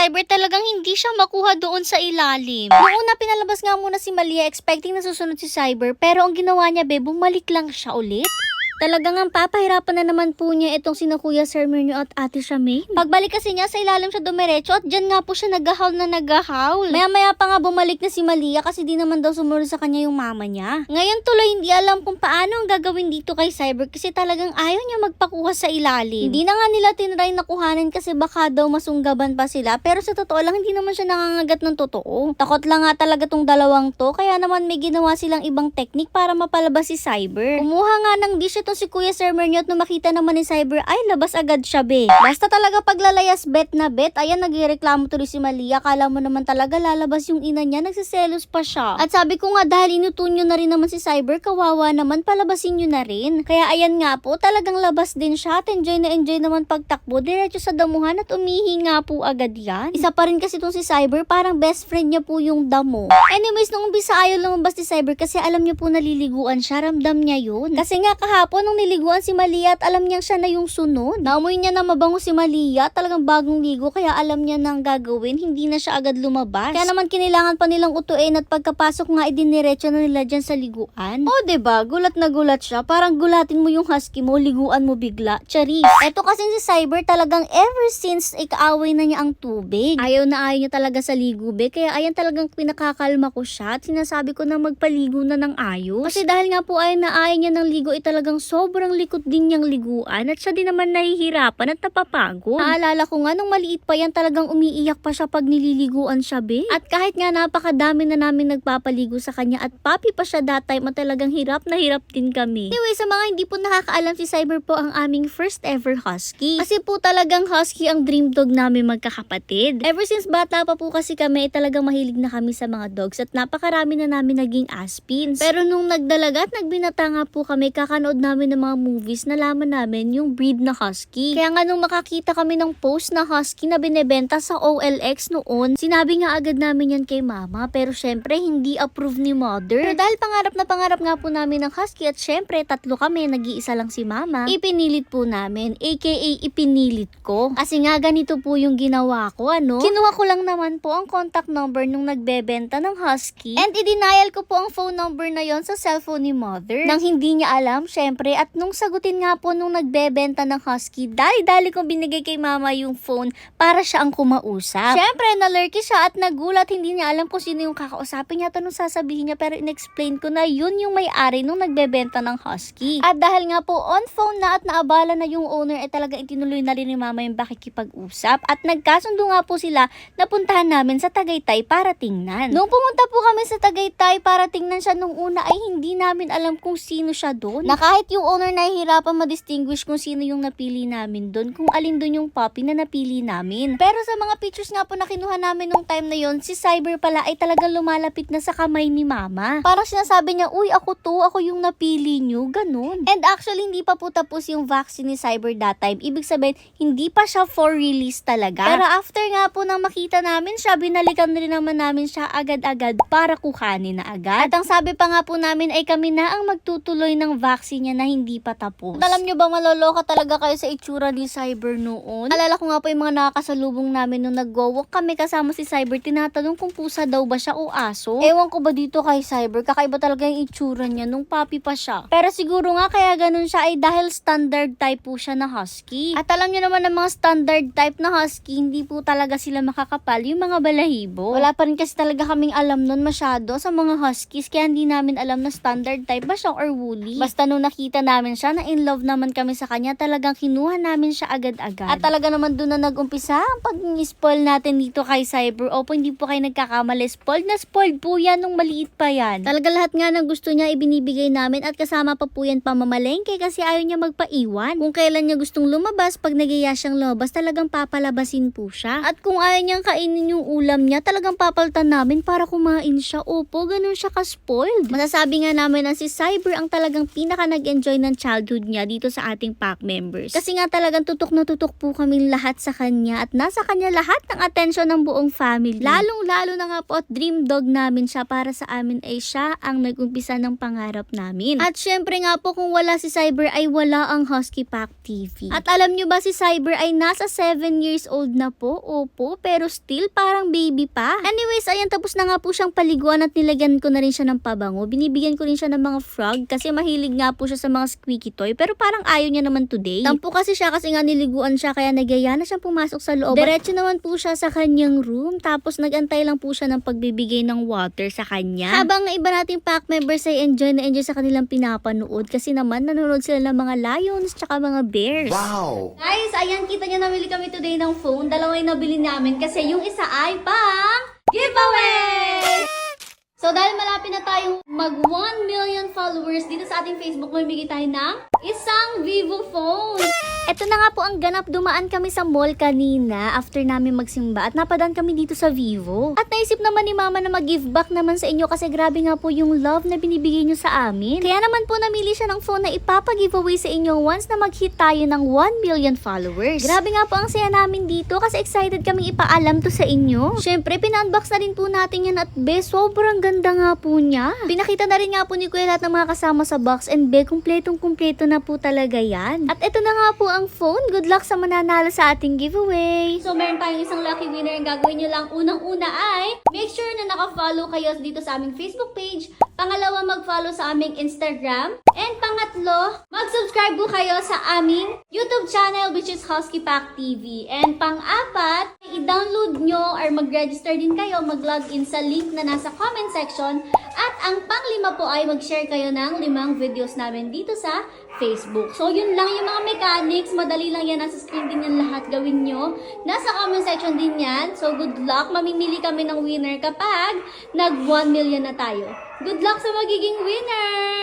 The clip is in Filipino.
Cyber talagang hindi siya makuha doon sa ilalim. Noong una pinalabas nga muna si Malia expecting na susunod si Cyber pero ang ginawa niya be, bumalik lang siya ulit. Talagang ang papahirapan na naman po niya itong sina Kuya Sir Mernyo at Ate Charmaine. Pagbalik kasi niya sa ilalim siya dumiretso at dyan nga po siya nagahawl na nagahawl. Maya maya pa nga bumalik na si Malia kasi di naman daw sumunod sa kanya yung mama niya. Ngayon tuloy hindi alam kung paano ang gagawin dito kay Cyber kasi talagang ayaw niya magpakuha sa ilalim. Hindi na nga nila tinry na kuhanin kasi baka daw masunggaban pa sila pero sa totoo lang hindi naman siya nangangagat ng totoo. Takot lang nga talaga tong dalawang to kaya naman may ginawa silang ibang technique para mapalabas si Cyber. Kumuha nga ng dish itong si Kuya Sir Mernyo at nung makita naman ni Cyber ay labas agad siya be. Basta talaga paglalayas bet na bet ayan nagreklamo tuloy si Malia kala mo naman talaga lalabas yung ina niya nagsiselos pa siya. At sabi ko nga dahil inuto nyo na rin naman si Cyber kawawa naman palabasin nyo na rin. Kaya ayan nga po talagang labas din siya at enjoy na enjoy naman pagtakbo diretso sa damuhan at umihi nga po agad yan. Isa pa rin kasi itong si Cyber parang best friend niya po yung damo. Anyways nung umpisa ayaw lumabas si Cyber kasi alam niya po naliliguan siya ramdam niya yun. Kasi nga kahapon nung niliguan si Malia at alam niya siya na yung sunod. Naamoy niya na mabango si Malia talagang bagong ligo kaya alam niya nang gagawin hindi na siya agad lumabas. Kaya naman kinilangan pa nilang utuin at pagkapasok nga idiniretso na nila dyan sa liguan. O ba diba? gulat na gulat siya. Parang gulatin mo yung husky mo, liguan mo bigla. Charis. Eto kasi si Cyber talagang ever since ikaaway na niya ang tubig. Ayaw na ayaw niya talaga sa ligube. Kaya ayan talagang pinakakalma ko siya at sinasabi ko na magpaligo na ng ayos. Kasi dahil nga po ay na ayaw niya ng ligo ay talagang sobrang likot din niyang liguan at siya din naman nahihirapan at napapagod. Naalala ko nga nung maliit pa yan talagang umiiyak pa siya pag nililiguan siya be. At kahit nga napakadami na namin nagpapaligo sa kanya at papi pa siya that time at talagang hirap na hirap din kami. Anyway, sa mga hindi po nakakaalam si Cyber po ang aming first ever husky. Kasi po talagang husky ang dream dog namin magkakapatid. Ever since bata pa po kasi kami ay talagang mahilig na kami sa mga dogs at napakarami na namin naging aspins. Pero nung nagdalaga at nagbinata nga po kami, kakanood namin ng mga movies, nalaman namin yung breed na husky. Kaya nga nung makakita kami ng post na husky na binebenta sa OLX noon, sinabi nga agad namin yan kay mama. Pero syempre, hindi approve ni mother. Pero dahil pangarap na pangarap nga po namin ng husky at syempre, tatlo kami, nag-iisa lang si mama, ipinilit po namin, aka ipinilit ko. Kasi nga ganito po yung ginawa ko, ano? Kinuha ko lang naman po ang contact number nung nagbebenta ng husky. And i-denial ko po ang phone number na yon sa cellphone ni mother. Nang hindi niya alam, syempre, at nung sagutin nga po nung nagbebenta ng husky, dali-dali kong binigay kay mama yung phone para siya ang kumausap. Syempre, nalerky siya at nagulat, hindi niya alam kung sino yung kakausapin niya, tanong sasabihin niya, pero in-explain ko na yun yung may-ari nung nagbebenta ng husky. At dahil nga po on phone na at naabala na yung owner, ay talaga itinuloy na rin ni mama yung pakikipag-usap. At nagkasundo nga po sila na puntahan namin sa Tagaytay para tingnan. Nung pumunta po kami sa Tagaytay para tingnan siya nung una ay hindi namin alam kung sino siya doon. Na kahit yung owner nahihirapan ma-distinguish kung sino yung napili namin doon, kung alin doon yung puppy na napili namin. Pero sa mga pictures nga po na kinuha namin nung time na yon, si Cyber pala ay talagang lumalapit na sa kamay ni mama. Parang sinasabi niya, uy ako to, ako yung napili nyo, ganun. And actually, hindi pa po tapos yung vaccine ni Cyber that time. Ibig sabihin, hindi pa siya for release talaga. Pero after nga po nang makita namin siya, binalikan rin naman namin siya agad-agad para kuhanin na agad. At ang sabi pa nga po namin ay kami na ang magtutuloy ng vaccine niya na hindi pa tapos. Alam nyo ba maloloka talaga kayo sa itsura ni Cyber noon? Alala ko nga po yung mga nakakasalubong namin nung nag-walk kami kasama si Cyber, tinatanong kung pusa daw ba siya o aso. Ewan ko ba dito kay Cyber, kakaiba talaga yung itsura niya nung papi pa siya. Pero siguro nga kaya ganun siya ay dahil standard type po siya na husky. At alam nyo naman ng mga standard type na husky, hindi po talaga sila makakapal yung mga balahibo. Wala pa rin kasi talaga kaming alam nun masyado sa mga huskies, kaya hindi namin alam na standard type ba siya or woolly. Basta nung nakita namin siya, na in love naman kami sa kanya, talagang kinuha namin siya agad-agad. At talaga naman doon na nag-umpisa ang pag-spoil natin dito kay Cyber. Opo, hindi po kayo nagkakamali. Spoiled na spoiled po yan nung maliit pa yan. Talaga lahat nga ng gusto niya ibinibigay namin at kasama pa po yan pamamalengke kasi ayaw niya magpaiwan. Kung kailan niya gustong lumabas, pag nagiya siyang lumabas, talagang papalabasin po siya. At kung ayaw niyang kainin yung ulam niya, talagang papaltan namin para kumain siya. Opo, ganun siya ka-spoiled. Masasabi nga namin na si Cyber ang talagang pinaka nag enjoy ng childhood niya dito sa ating pack members. Kasi nga talagang tutok na tutok po kami lahat sa kanya at nasa kanya lahat ng atensyon ng buong family. Lalong-lalo na nga po at dream dog namin siya para sa amin ay siya ang nag-umpisa ng pangarap namin. At syempre nga po kung wala si Cyber ay wala ang Husky Pack TV. At alam nyo ba si Cyber ay nasa 7 years old na po? Opo, pero still parang baby pa. Anyways, ayan tapos na nga po siyang paliguan at nilagyan ko na rin siya ng pabango. Binibigyan ko rin siya ng mga frog kasi mahilig nga po siya sa mga squeaky toy pero parang ayaw niya naman today. Tampo kasi siya kasi nga niliguan siya kaya nagyaya na siyang pumasok sa loob. Diretso naman po siya sa kanyang room tapos nagantay lang po siya ng pagbibigay ng water sa kanya. Habang ang iba nating pack members ay enjoy na enjoy sa kanilang pinapanood kasi naman nanonood sila ng mga lions tsaka mga bears. Wow! Guys, ayan, kita nyo namili kami today ng phone. Dalawa yung nabili namin kasi yung isa ay pang giveaway! So, dahil malapit na tayong mag 1 million followers dito sa ating Facebook, mamimigay tayo ng isang Vivo phone. Ito na nga po ang ganap. Dumaan kami sa mall kanina after namin magsimba at napadaan kami dito sa Vivo. At naisip naman ni Mama na mag-give back naman sa inyo kasi grabe nga po yung love na binibigay nyo sa amin. Kaya naman po namili siya ng phone na ipapag-giveaway sa inyo once na mag-hit tayo ng 1 million followers. Grabe nga po ang saya namin dito kasi excited kami ipaalam to sa inyo. Syempre, pina-unbox na rin po natin yan at be, sobrang ganda nga po niya. Pinakita na rin nga po ni Kuya lahat ng mga kasama sa box and be, kumpletong kumpleto na po talaga yan. At ito na nga po ang phone. Good luck sa mananalo sa ating giveaway. So, meron tayong isang lucky winner. Ang gagawin nyo lang unang-una ay make sure na naka-follow kayo dito sa aming Facebook page. Pangalawa, mag-follow sa aming Instagram. And pangatlo, mag-subscribe po kayo sa aming YouTube channel which is Husky Pack TV. And pang-apat, i-download nyo or mag-register din kayo, mag-login sa link na nasa comment section. At ang panglima po ay mag-share kayo ng limang videos namin dito sa Facebook. So, yun lang yung mga mechanics. Madali lang yan. Nasa screen din yan lahat gawin nyo. Nasa comment section din yan. So, good luck. Mamimili kami ng winner kapag nag 1 million na tayo. Good luck sa magiging winner!